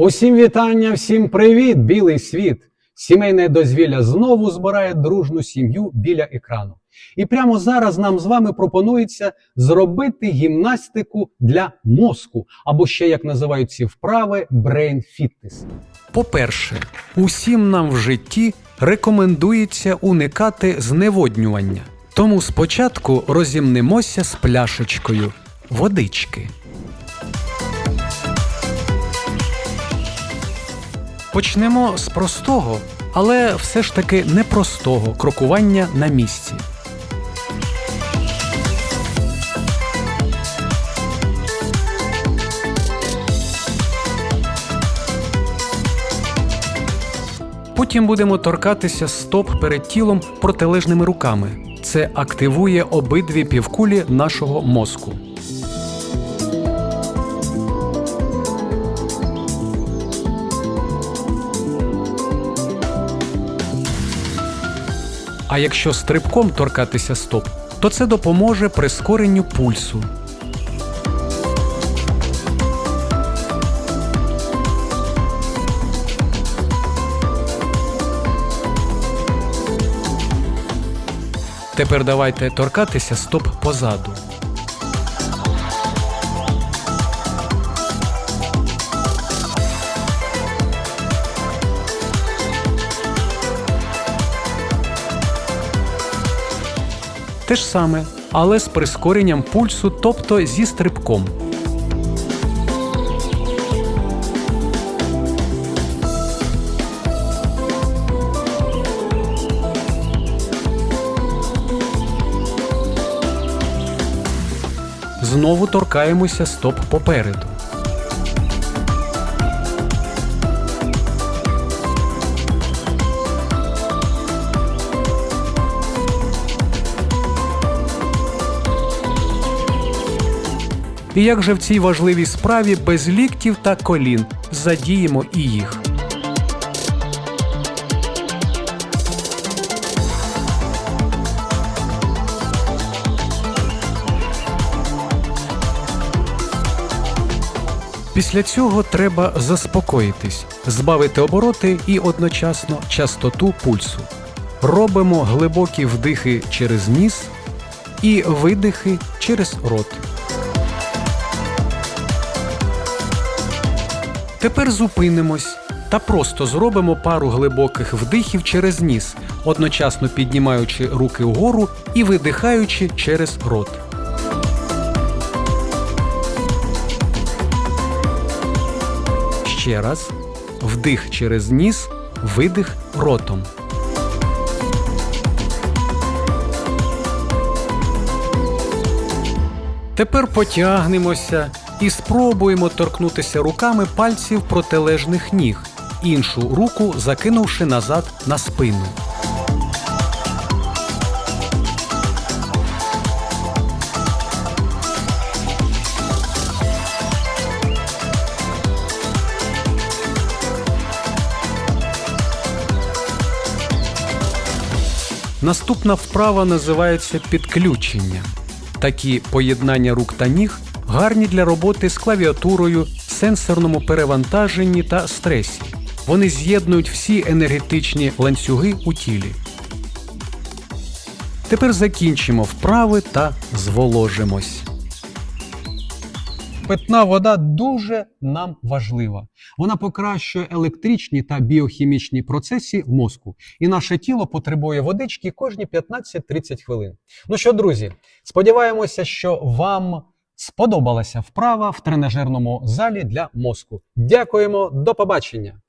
Усім вітання, всім привіт, білий світ! Сімейне дозвілля знову збирає дружну сім'ю біля екрану. І прямо зараз нам з вами пропонується зробити гімнастику для мозку, або ще як називають ці вправи brain fitness. По-перше, усім нам в житті рекомендується уникати зневоднювання. Тому спочатку розімнемося з пляшечкою водички. Почнемо з простого, але все ж таки непростого крокування на місці. Потім будемо торкатися стоп перед тілом протилежними руками. Це активує обидві півкулі нашого мозку. А якщо стрибком торкатися стоп, то це допоможе прискоренню пульсу. Тепер давайте торкатися стоп позаду. Те ж саме, але з прискоренням пульсу, тобто зі стрибком. Знову торкаємося стоп попереду. І як же в цій важливій справі без ліктів та колін задіємо і їх. Після цього треба заспокоїтись, збавити обороти і одночасно частоту пульсу. Робимо глибокі вдихи через ніс і видихи через рот. Тепер зупинимось та просто зробимо пару глибоких вдихів через ніс, одночасно піднімаючи руки вгору і видихаючи через рот. Ще раз. Вдих через ніс, видих ротом. Тепер потягнемося і спробуємо торкнутися руками пальців протилежних ніг, іншу руку закинувши назад на спину. Наступна вправа називається підключення. Такі поєднання рук та ніг гарні для роботи з клавіатурою, сенсорному перевантаженні та стресі. Вони з'єднують всі енергетичні ланцюги у тілі. Тепер закінчимо вправи та зволожимось. Питна вода дуже нам важлива. Вона покращує електричні та біохімічні процеси в мозку, і наше тіло потребує водички кожні 15-30 хвилин. Ну що, друзі, сподіваємося, що вам сподобалася вправа в тренажерному залі для мозку. Дякуємо, до побачення!